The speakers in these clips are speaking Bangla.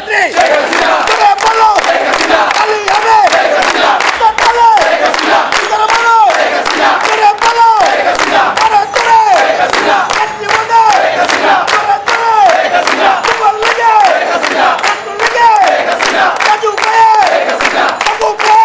নেত্রী বলো। কালি হবে তালে জোরে বলো জোরে বলো আরে জোরে নেত্রী বলো জোরে জোরে যুবক লীগে ছাত্র লীগে রাজু ভাই বাবু ভাই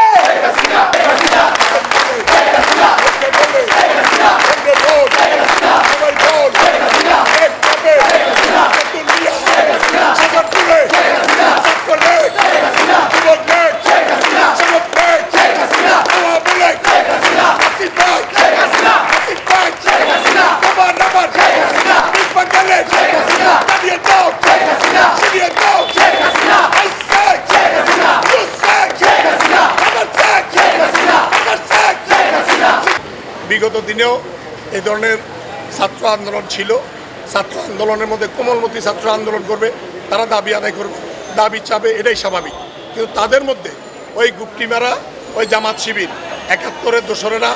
বিগত দিনেও এই ধরনের ছাত্র আন্দোলন ছিল। ছাত্র আন্দোলনের মধ্যে কোমলমতি ছাত্র আন্দোলন করবে, তারা দাবি আদায় করবে, দাবি চাবে, এটাই স্বাভাবিক। কিন্তু তাদের মধ্যে ওই গুপ্তি মেরা ওই জামাত শিবির, একাত্তরের দোসরেরা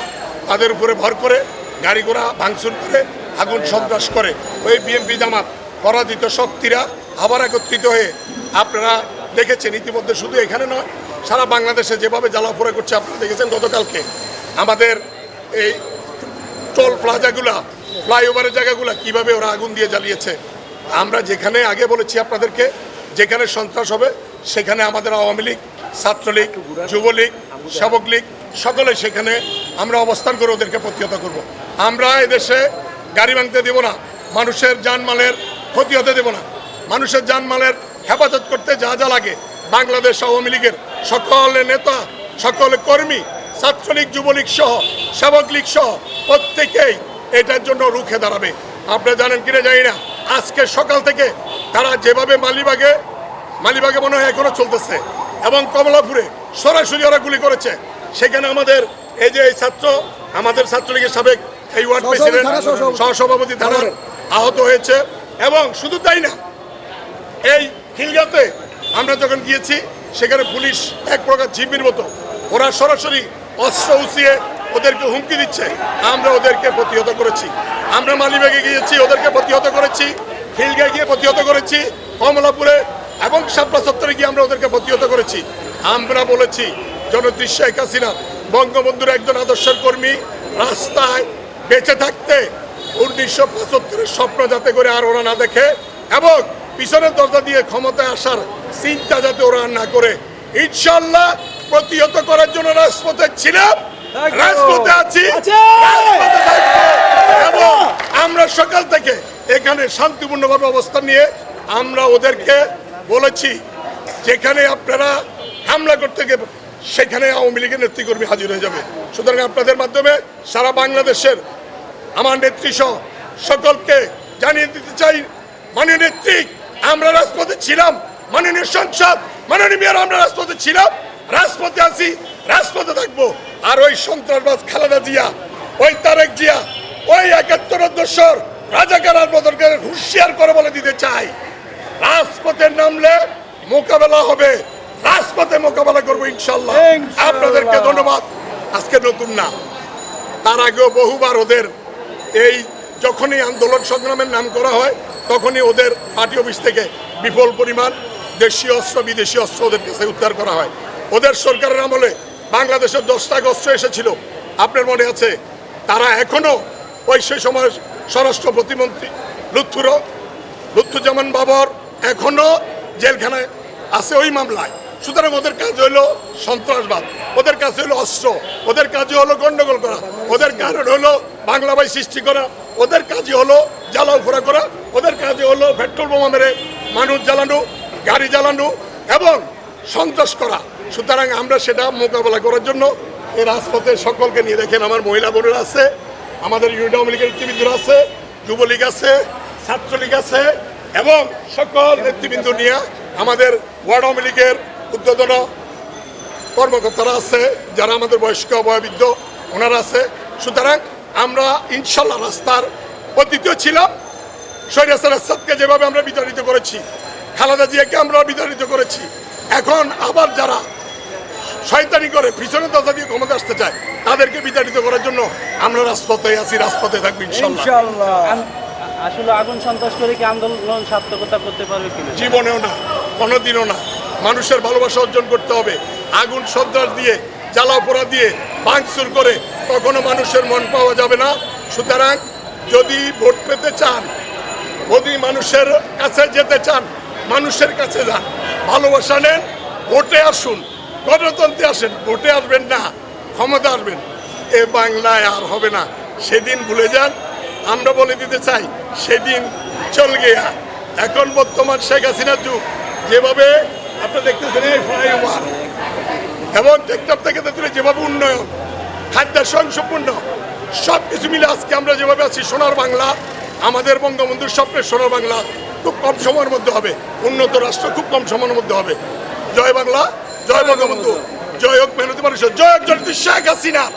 তাদের উপরে ভর করে, গাড়ি ঘোড়া ভাঙচুর করে, আগুন সন্ত্রাস করে, ওই বিএনপি জামাত পরাজিত শক্তিরা আবার একত্রিত হয়ে, আপনারা দেখেছেন ইতিমধ্যে শুধু এখানে নয়, সারা বাংলাদেশে যেভাবে জ্বালাপোড়া করছে আপনারা দেখেছেন গতকালকে। আমাদের এই টোল প্লাজাগুলা, ফ্লাইওভারের জায়গাগুলা কীভাবে ওরা আগুন দিয়ে জ্বালিয়েছে আমরা যেখানে আগে বলেছি আপনাদেরকে, যেখানে সন্ত্রাস হবে, সেখানে আমাদের আওয়ামী লীগ, ছাত্রলীগ, যুবলীগ সেবক লীগ, সকলে সেখানে আমরা অবস্থান করে ওদেরকে প্রতিহত করব। আমরা এদেশে গাড়ি ভাঙতে দেব না, মানুষের জানমালের ক্ষতি হতে দেব না মানুষের যানমালের হেফাজত করতে যা যা লাগে, বাংলাদেশ আওয়ামী লীগের সকল নেতা, সকল কর্মী ছাত্রলীগ যুবলীগ সহ সেবক লীগ সহ প্রত্যেকেই এটার জন্য রুখে দাঁড়াবে। আপনারা জানেন কিনা জানি না। আজকে সকাল থেকে তারা যেভাবে মালিবাগে মালিবাগে মনে হয় এখনও চলতেছে এবং কমলাপুরে সরাসরি ওরা গুলি করেছে। সেখানে আমাদের এই যে এই ছাত্র আমাদের ছাত্রলীগের সাবেক এই ওয়ার্ড প্রেসিডেন্ট সহসভাপতি। থানার আহত হয়েছে এবং শুধু তাই না এই খিলগাতে আমরা যখন গিয়েছি সেখানে পুলিশ এক প্রকার জিপির মতো ওরা সরাসরি অস্ত্র উঁচিয়ে ওদেরকে হুমকি দিচ্ছে। আমরা ওদেরকে প্রতিহত করেছি। আমরা মালিবাগে গিয়েছি, ওদেরকে প্রতিহত করেছি। খিলগায় গিয়ে প্রতিহত করেছি। কমলাপুরে এবং শাপলা চত্বরে গিয়ে আমরা ওদেরকে প্রতিহত করেছি। আমরা বলেছি জনত্রী শেখ হাসিনা, বঙ্গবন্ধুর একজন আদর্শের কর্মী, রাস্তায় বেঁচে থাকতে উনিশশো পঁচাত্তরের স্বপ্ন যাতে করে আর ওরা না দেখে এবং পিছনের দরজা দিয়ে ক্ষমতায় আসার চিন্তা যাতে ওরা না করে। ইনশাল্লাহ প্রতিহত করার জন্য রাজপথে ছিলাম রাজপথে আছি এবং আমরা সকাল থেকে এখানে শান্তিপূর্ণভাবে অবস্থান নিয়ে আমরা ওদেরকে বলেছি যেখানে আপনারা হামলা করতে গিয়ে সেখানে আওয়ামী লীগের নেতৃকর্মী হাজির হয়ে যাবে। সুতরাং আপনাদের মাধ্যমে সারা বাংলাদেশের আমার নেত্রী সহ সকলকে জানিয়ে দিতে চাই মাননীয় নেত্রী আমরা রাজপথে ছিলাম মাননীয় সংসদ মাননীয় মেয়র আমরা রাজপথে ছিলাম রাজপথে আছি রাজপথে থাকব। আর ওই সন্ত্রাসবাদ খালেদা জিয়া ওই তারেক জিয়া ওই একাত্তর দোসর রাজাকার আর বদরকে হুঁশিয়ার করে বলে দিতে চাই। রাজপথে নামলে মোকাবেলা হবে। রাজপথে মোকাবেলা করব ইনশাল্লাহ। ইনশাল্লাহ। আপনাদেরকে ধন্যবাদ। আজকে নতুন না। তার আগেও বহুবার ওদের এই যখনই আন্দোলন সংগ্রামের নাম করা হয় তখনই ওদের পার্টি অফিস থেকে বিপুল পরিমাণ দেশীয় অস্ত্র, বিদেশি অস্ত্র ওদের কাছে উদ্ধার করা হয়। ওদের সরকারের আমলে বাংলাদেশের দশটা অস্ত্র এসেছিল। আপনার মনে আছে? তারা এখনও ওই সেই সময় স্বরাষ্ট্র প্রতিমন্ত্রী লুৎফুরও লুৎফুজ্জামান বাবর এখনও জেলখানায় আছে ওই মামলায়। সুতরাং ওদের কাজ হলো সন্ত্রাসবাদ। ওদের কাজ হলো অস্ত্র। ওদের কাজই হলো গন্ডগোল করা। ওদের কারণ হলো বাংলাবাই সৃষ্টি করা। ওদের কাজই হলো জ্বালাও ফোড়া করা। ওদের কাজই হলো পেট্রোল বোমা মেরে মানুষ জ্বালানো। গাড়ি জ্বালানো এবং সন্ত্রাস করা। সুতরাং আমরা সেটা মোকাবেলা করার জন্য এই রাজপথে সকলকে নিয়ে দেখেন, আমার মহিলা বোনেরা আছে, আমাদের ইউনিট আওয়ামী লীগের নেতৃবৃন্দ আছে, যুবলীগ আছে, ছাত্রলীগ আছে এবং সকল নেতৃবৃন্দ নিয়ে আমাদের ওয়ার্ড আওয়ামী লীগের উদ্বোধন কর্মকর্তারা আছে, যারা আমাদের বয়স্ক, বয়বৃদ্ধ ওনারা আছে। সুতরাং আমরা ইনশাল্লাহ রাস্তার অতীতেও ছিলাম সৈরাসার আসাদকে যেভাবে আমরা বিতাড়িত করেছি খালেদা জিয়াকে আমরা বিতাড়িত করেছি। এখন আবার যারা শয়তানি করে পিছনে দশা দিয়ে ক্ষমতা আসতে চায় তাদেরকে বিতাড়িত করার জন্য আমরা রাজপথে আছি রাজপথে থাকব ইনশাল্লাহ। আসলে আগুন সন্ত্রাস করে কি আন্দোলন সার্থকতা করতে পারবে কিনা জীবনেও না কোনোদিনও না। মানুষের ভালোবাসা অর্জন করতে হবে। আগুন সন্ত্রাস দিয়ে জ্বালা পোড়া দিয়ে ভাঙচুর করে কখনো মানুষের মন পাওয়া যাবে না। সুতরাং যদি ভোট পেতে চান যদি মানুষের কাছে যেতে চান মানুষের কাছে যান। ভালোবাসা নেন, ভোটে আসুন। গণতন্ত্রে আসেন, ভোটে আসবেন না, ক্ষমতা আসবেন। এ বাংলায় আর হবে না। সেদিন ভুলে যান। আমরা বলে দিতে চাই, সেদিন চল গিয়া। এখন বর্তমান শেখ হাসিনার যুগ। যেভাবে আপনি দেখতেছেন এই ফ্লাইওভার এবং টেকটপ থেকে তেতুলে যেভাবে উন্নয়ন, খাদ্য স্বয়ংসম্পূর্ণ সব কিছু মিলে আজকে আমরা যেভাবে আছি সোনার বাংলা, আমাদের বঙ্গবন্ধুর স্বপ্নের সোনার বাংলা। খুব কম সময়ের মধ্যে হবে। উন্নত রাষ্ট্র খুব কম সময়ের মধ্যে হবে। জয় বাংলা, জয় বঙ্গবন্ধু। জয় হোক মেহনতি মানুষের জয় জনতি শেখ হাসিনা।